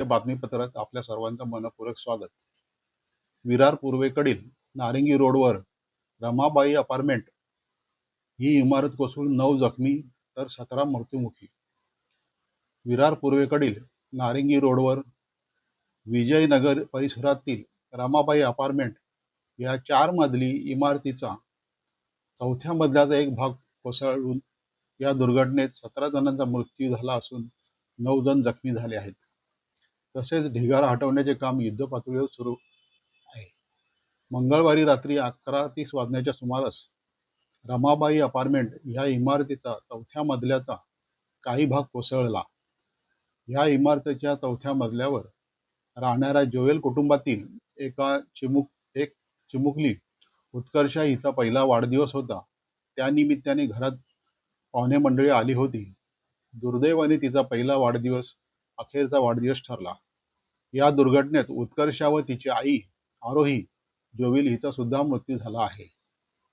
या बातमीपत्रात आपल्या सर्वांचं मनपूर्वक स्वागत. विरार पूर्वेकडील नारिंगी रोडवर रमाबाई अपार्टमेंट ही इमारत कोसळून नऊ जखमी तर सतरा मृत्युमुखी. विरार पूर्वेकडील नारिंगी रोडवर विजयनगर परिसरातील रमाबाई अपार्टमेंट या चार मजली इमारतीचा चौथ्या मजल्याचा एक भाग कोसळून या दुर्घटनेत सतरा जणांचा मृत्यू झाला असून नऊ जण जखमी झाले आहेत. तसेच ढिगारा हटवण्याचे काम युद्धपातळीवर सुरू आहे. मंगळवारी रात्री अकरा तीस वाजण्याच्या सुमारास रमाबाई अपार्टमेंट ह्या इमारतीचा चौथ्या मजल्याचा काही भाग कोसळला. ह्या इमारतीच्या चौथ्या मजल्यावर राहणाऱ्या जोएल कुटुंबातील एका चिमुक एक चिमुकली उत्कर्षा हिचा पहिला वाढदिवस होता. त्यानिमित्ताने घरात पाहुणे मंडळी आली होती. दुर्दैवाने तिचा पहिला वाढदिवस अखेरचा वाढदिवस ठरला. या दुर्घटनेत उत्कर्षा व तिची आई आरोही जोविल हिचा सुद्धा मृत्यू झाला आहे.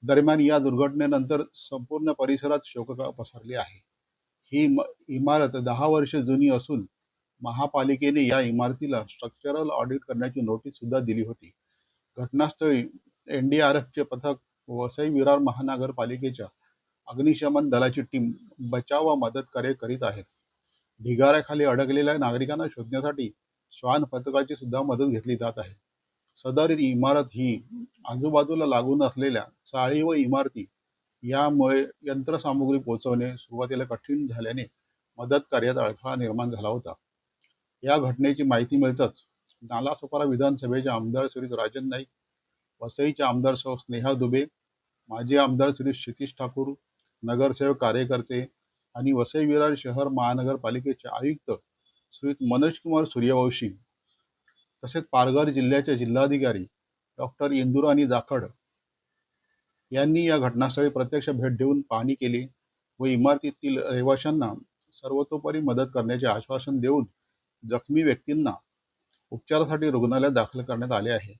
दरम्यान या दुर्घटनेनंतर संपूर्ण परिसरात शोककळा पसरली आहे. ही इमारत दहा वर्ष जुनी असून महापालिकेने या इमारतीला स्ट्रक्चरल ऑडिट करण्याची नोटीस सुद्धा दिली होती. घटनास्थळी एनडीआरएफचे पथक वसई विरार महानगरपालिकेच्या अग्निशमन दलाची टीम बचाव व मदत कार्य करीत आहेत. ढिगाऱ्याखाली अडकलेल्या नागरिकांना शोधण्यासाठी श्वान पथकाची सुद्धा मदत घेतली जात आहे. सदर इमारत ही आजूबाजूला लागून असलेल्या चाळी व इमारती यामुळे यंत्रसामुग्री पोहोचवणे सुरुवातीला कठीण झाल्याने मदत कार्यात अडथळा निर्माण झाला होता. या घटनेची माहिती मिळताच नालासोपारा विधानसभेचे आमदार श्री राजन नाईक वसईचे आमदार सौ स्नेहा दुबे माजी आमदार श्री क्षितिश ठाकूर नगरसेवक कार्यकर्ते आणि वसई विरार शहर महानगरपालिकेचे आयुक्त श्री मनोज कुमार सूर्यवंशी तसेच पालघर जिल्ह्याचे जिल्हाधिकारी डॉक्टर इंदुराणी जाखड यांनी या घटनास्थळी प्रत्यक्ष भेट देऊन पाहणी केली व इमारतीतील रहिवाशांना सर्वतोपरी मदत करण्याचे आश्वासन देऊन जखमी व्यक्तींना उपचारासाठी रुग्णालयात दाखल करण्यात आले आहे.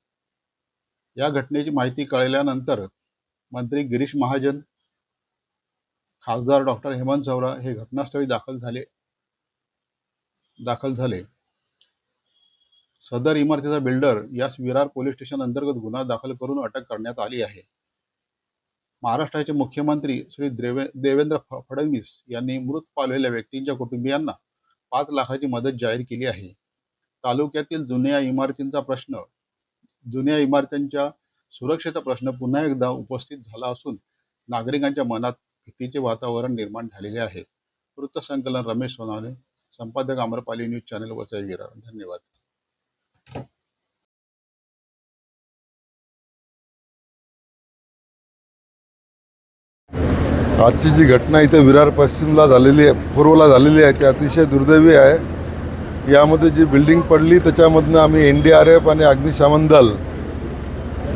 या घटनेची माहिती कळल्यानंतर मंत्री गिरीश महाजन खासदार डॉक्टर हेमंत चौरा हे घटनास्थळी दाखल झाले. दाखल झाले. सदर इमारतीचा बिल्डर यास विरार पोलीस स्टेशन अंतर्गत गुन्हा दाखल करून अटक करण्यात आली आहे. महाराष्ट्राचे मुख्यमंत्री श्री देवे देवेंद्र फडणवीस यांनी मृत पावलेल्या व्यक्तींच्या कुटुंबियांना पाच लाखाची मदत जाहीर केली आहे. तालुक्यातील जुन्या इमारतींचा प्रश्न जुन्या इमारतींच्या सुरक्षेचा प्रश्न पुन्हा एकदा उपस्थित झाला असून नागरिकांच्या मनात भीतीचे वातावरण निर्माण झालेले आहे. वृत्तसंकलन रमेश सोनावणे. संपादक आम्रपाली न्यूज चॅनल वसई विरार धन्यवाद. आजची जी घटना इथे विरार पश्चिमला झालेली आहे पूर्वला झालेली आहे ती अतिशय दुर्दैवी आहे. यामध्ये जी बिल्डिंग पडली त्याच्यामधनं आम्ही एन डी आर एफ आणि अग्निशमन दल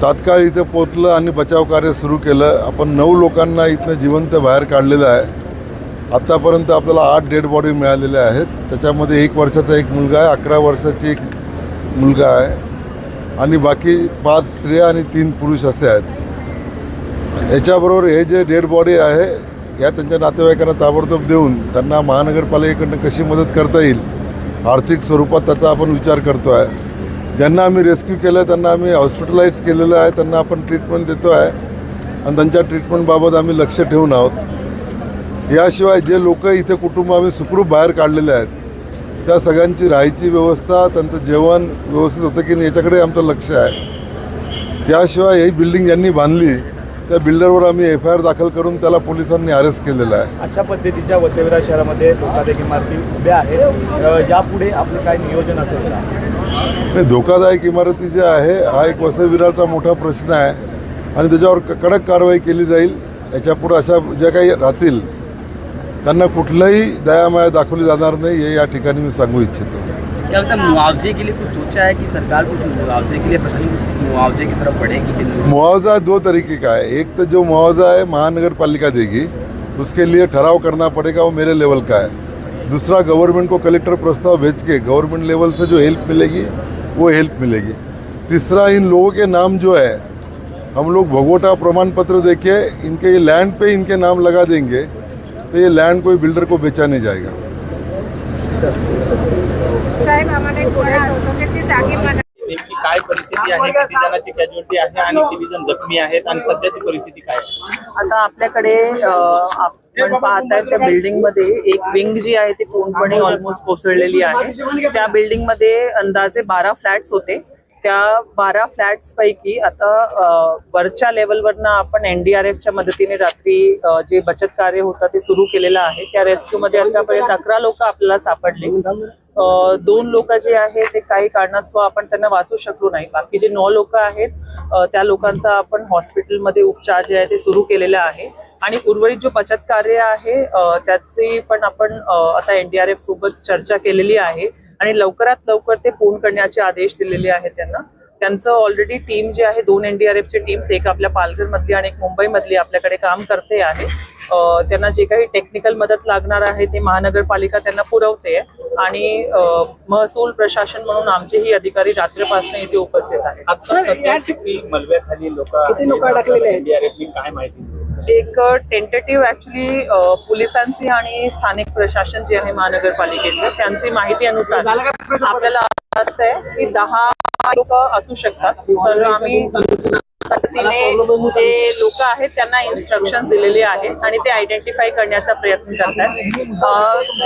तात्काळ इथे पोचलं आणि बचाव कार्य सुरू केलं. आपण नऊ लोकांना इथनं जिवंत बाहेर काढलेलं आहे. आत्तापर्यंत आपल्याला आठ डेड बॉडी मिळालेल्या आहेत. त्याच्यामध्ये एक वर्षाचा एक मुलगा आहे अकरा वर्षाची एक मुलगा आहे. आणि बाकी पाच स्त्रिया आणि तीन पुरुष असे आहेत. याच्याबरोबर हे जे डेड बॉडी आहे या त्यांच्या नातेवाईकांना ताबडतोब देऊन त्यांना महानगरपालिकेकडनं कशी मदत करता येईल आर्थिक स्वरूपात त्याचा आपण विचार करतो आहे ज्यांना आम्ही रेस्क्यू केलं आहे त्यांना आम्ही हॉस्पिटलाइज केलेलं आहे त्यांना आपण ट्रीटमेंट देतो आहे आणि त्यांच्या ट्रीटमेंटबाबत आम्ही लक्ष ठेवून आहोत. याशिवाय जे लोक इथे कुटुंब आम्ही सुखरूप बाहेर काढलेले आहेत त्या सगळ्यांची राहायची व्यवस्था त्यांचं जेवण व्यवस्थित होतं की नाही याच्याकडे आमचं लक्ष आहे. त्याशिवाय ही बिल्डिंग ज्यांनी बांधली त्या बिल्डरवर आम्ही एफ आय आर दाखल करून त्याला पोलिसांनी अरेस्ट केलेलं आहे. अशा पद्धतीच्या वसईविरा शहरामध्ये धोकादायक इमारती उभ्या आहेत. यापुढे आपलं काय नियोजन असेल नाही धोकादायक इमारती जे आहे हा एक वसविराचा मोठा प्रश्न आहे आणि त्याच्यावर कडक कारवाई केली जाईल. याच्यापुढं अशा ज्या काही राहतील त्यांना कुठलंही दयामाया दाखवली जाणार नाही हे या ठिकाणी मी सांगू इच्छितो. मुआवजे के लिए कुछ सोचा है कि सरकार कुछ मुआवजे के लिए प्रशासन मुआवजे की तरफ़ बढ़ेगी? मुआवजा दो तरीके का है। एक तो जो मुआवजा है महानगर पालिका देगी उसके लिए ठहराव करना पड़ेगा वो मेरे लेवल का है। दूसरा गवर्नमेंट को कलेक्टर प्रस्ताव भेज के गवर्नमेंट लेवल से जो हेल्प मिलेगी वो हेल्प मिलेगी। तीसरा इन लोगों के नाम जो है हम लोग भगोटा प्रमाण पत्र देके इनके लैंड पे इनके नाम लगा देंगे। तो ये लैंड कोई बिल्डर को बेचा नहीं जाएगा। नेमकी काय परिस्थिती आहे? किती जणांची कॅज्युअलिटी आहे आणि किती जण जखमी आहेत? आणि सध्याची परिस्थिती काय आहे? आता आपल्याकडे आपण पाहताय त्या बिल्डिंगमध्ये एक विंग जी आहे ती पूर्णपणे ऑलमोस्ट कोसळलेली आहे. त्या बिल्डिंगमध्ये अंदाजे बारा फ्लॅट्स होते. त्या बारा फ्लॅट्स पैकी आता वरच्या लेवलवरनं आपण एनडीआरएफच्या मदतीने रात्री जे बचत कार्य होतं ते सुरू केलेलं आहे. त्या रेस्क्यू मध्ये आतापर्यंत अकरा लोक आपल्याला सापडले. दोन लोक जे आहे ते काही कारणास्तव आपण त्यांना वाचू शकलो नाही. बाकी जे नऊ लोक आहेत त्या लोकांचा आपण हॉस्पिटलमध्ये उपचार जे आहे ते सुरू केलेले आहे. आणि उर्वरित जो बचत कार्य आहे त्याची पण आपण आता एनडीआरएफ सोबत चर्चा केलेली आहे. आणि लवकरात लवकर ते पूर्ण करण्याचे आदेश दिलेले आहेत त्यांना. त्यांचं ऑलरेडी टीम जे आहे दोन एनडीआरएफची टीम्स एक आपल्या पालघर मधली आणि एक मुंबई मधली आपल्याकडे काम करते आहे. त्यांना जे काही टेक्निकल मदत लागणार आहे ते महानगरपालिका त्यांना पुरवते आणि महसूल प्रशासन म्हणून आमचेही अधिकारी रात्रीपासून इथे उपस्थित आहेत. किती लोक अडकलेले आहेत? काय माहिती एक टेंटेटिव्ह ऍक्च्युली पोलिसांची आणि स्थानिक प्रशासन जे आहे महानगरपालिकेचे त्यांची माहिती अनुसार आपल्याला असं आहे की दहा लोक असू शकतात. तर आम्ही पद्धतीने जे लोक आहेत त्यांना इन्स्ट्रक्शन दिलेले आहेत आणि ते आयडेंटिफाय करण्याचा प्रयत्न करतात.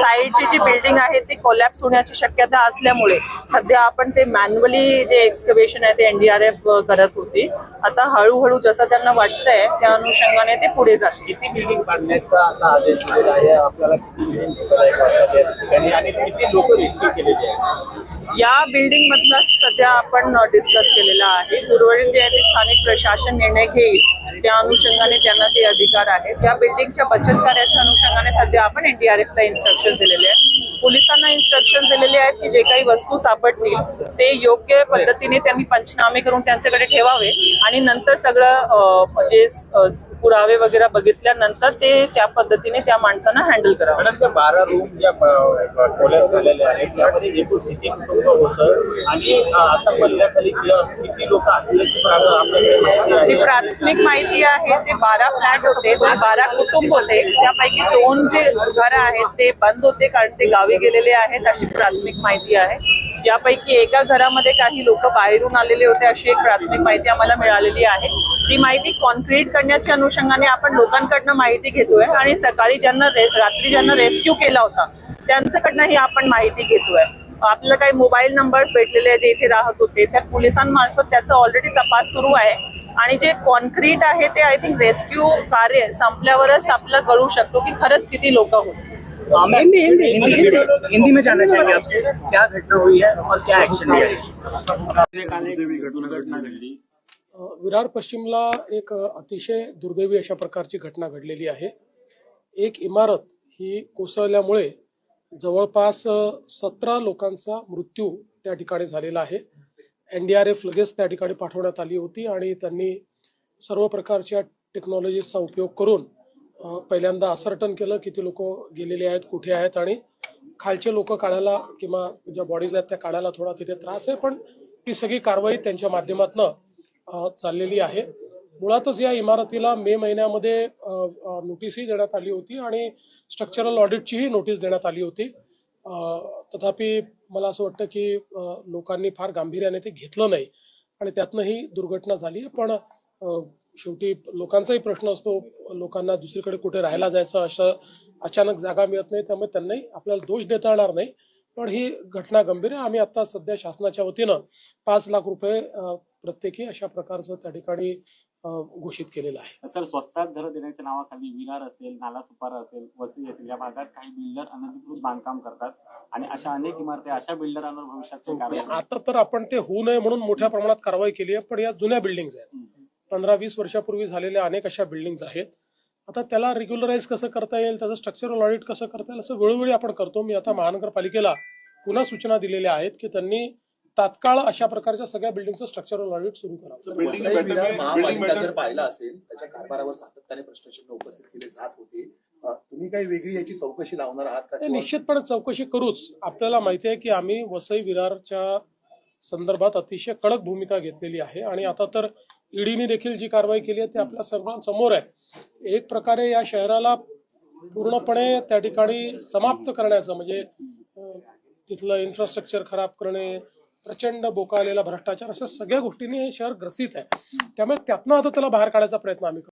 साईडची जी बिल्डिंग आहे ती कोलॅप्स होण्याची शक्यता असल्यामुळे सध्या आपण ते मॅन्युअली जे एक्सकवेशन आहे ते एनडीआरएफ करत होती. आता हळूहळू जसं त्यांना वाटतंय त्या अनुषंगाने ते पुढे जातील. किती बिल्डिंग बांधण्याचा आता आदेश आपल्याला किती बिल्डिंग आणि किती लोक केलेले या बिल्डिंग मधला सध्या आपण डिस्कस केलेला आहे. गुरुवारी जे आहे ते स्थानिक प्रशासन निर्णय घेईल त्या अनुषंगाने त्यांना ते अधिकार आहे. त्या बिल्डिंगच्या बचत कार्याच्या अनुषंगाने सध्या आपण एनडीआरएफला इन्स्ट्रक्शन दिलेले आहेत. पोलिसांना इन्स्ट्रक्शन दिलेले आहेत की जे काही वस्तू सापडतील ते योग्य पद्धतीने त्यांनी पंचनामे करून त्यांच्याकडे ठेवावे आणि नंतर सगळं म्हणजे पुरावे वगैरे बघितल्यानंतर ते त्या पद्धतीने त्या माणसांना हँडल करावं. मॅडम त्या बारा रूम ज्या झालेल्या आहेत त्यामध्ये एकूण किती कुटुंब होतं? आणि आता किती लोक असल्याची आपल्याकडे माहिती जी आहे प्राथमिक माहिती आहे ते बारा फ्लॅट होते ते बारा कुटुंब होते. त्यापैकी दोन जे घर आहेत ते बंद होते कारण ते गावी गेलेले आहेत अशी प्राथमिक माहिती आहे. यापैकी एका घरामध्ये काही लोक बाहेरून आलेले होते अशी एक प्राथमिक माहिती आम्हाला मिळालेली आहे. ती माहिती कॉन्क्रीट करण्याच्या अनुषंगाने आपण लोकांकडनं माहिती घेतोय आणि सकाळी ज्यांना रात्री ज्यांना रेस्क्यू केला होता त्यांच्याकडनंही आपण माहिती घेतोय. आपल्याला काही मोबाईल नंबर्स भेटलेले जे इथे राहत होते त्या पोलिसांमार्फत त्याचा ऑलरेडी तपास सुरू आहे. आणि जे कॉन्क्रीट आहे ते आय थिंक रेस्क्यू कार्य संपल्यावरच आपलं कळू शकतो की खरंच किती लोक होते. हिंदी हिंदी हिंदी हिंदी में जानना चाहेंगे आपसे। क्या घटना हुई है और क्या एक्शन लिया है? विरार पश्चिमला एक अतिशय दुर्दैवी अशा प्रकारची घटना घडलेली आहे. एक इमारत ही कोसळल्यामुळे जवळपास सतरा लोकांचा मृत्यू त्या ठिकाणी झालेला आहे. एन डी आर एफ लगेच त्या ठिकाणी पाठवण्यात आली होती आणि त्यांनी सर्व प्रकारच्या टेक्नॉलॉजीचा उपयोग करून पहिल्यांदा असर्टन केलं किती लोक गेलेले आहेत कुठे आहेत आणि खालचे लोक काढायला किंवा ज्या बॉडीज आहेत त्या काढायला थोडा तिथे त्रास आहे पण ती सगळी कारवाई त्यांच्या माध्यमातनं चाललेली आहे. मुळातच या इमारतीला मे महिन्यामध्ये नोटीसही देण्यात आली होती आणि स्ट्रक्चरल ऑडिटचीही नोटीस देण्यात आली होती. तथापि मला असं वाटतं की लोकांनी फार गांभीर्याने ते घेतलं नाही आणि त्यातनं ही दुर्घटना झाली पण शेवटी लोकांचाही प्रश्न असतो लोकांना दुसरीकडे कुठे राहायला जायचं असं अचानक जागा मिळत नाही त्यामुळे त्यांनाही आपल्याला दोष देता येणार नाही. पण ही घटना गंभीर आहे. आम्ही आता सध्या शासनाच्या वतीनं पाच लाख रुपये प्रत्येकी अशा प्रकारचं त्या ठिकाणी घोषित केलेलं आहे. सर स्वस्तात घरं देण्याच्या नावाखाली विरार असेल नाला सुपारा असेल वसई असेल या भागात काही बिल्डर अनधिकृत बांधकाम करतात आणि अशा अनेक इमारती अशा बिल्डरांवर भविष्यात कारवाई आता तर आपण ते होऊ नये म्हणून मोठ्या प्रमाणात कारवाई केली आहे पण या जुन्या बिल्डिंग्स आहेत. पंधरा वीस वर्षापूर्वी झालेल्या अनेक अशा बिल्डिंग्स आहेत. आता त्याला रेग्युलराईज कसं करता येईल त्याचं स्ट्रक्चरल ऑडिट कसं करता येईल असं वेळोवेळी आपण करतो. मी आता महानगरपालिकेला पुन्हा सूचना दिलेल्या आहेत की त्यांनी तात्काळ अशा प्रकारच्या सगळ्या बिल्डिंगचं स्ट्रक्चरल ऑडिट सुरू करावं. महापालिका जर पाहिला असेल त्याच्या कारभारावर सातत्याने प्रश्नचिन्ह उपस्थित केले जात होते. तुम्ही काही वेगळी याची चौकशी लावणार आहात का निश्चितपणे चौकशी करूच. आपल्याला माहिती आहे की आम्ही वसई विरारच्या संदर्भात अतिशय कडक भूमिका घेतलेली आहे. आणि आता तर ईडीने देखील जी कारवाई केली आहे ती आपल्या सर्वांसमोर आहे. एक प्रकारे या शहराला पूर्णपणे त्या ठिकाणी समाप्त करण्याचं म्हणजे तिथलं इन्फ्रास्ट्रक्चर खराब करणे प्रचंड बोका आलेला भ्रष्टाचार अशा सगळ्या गोष्टींनी हे शहर ग्रसित आहे. त्यामुळे त्यातनं आता त्याला बाहेर काढायचा प्रयत्न आम्ही करतो.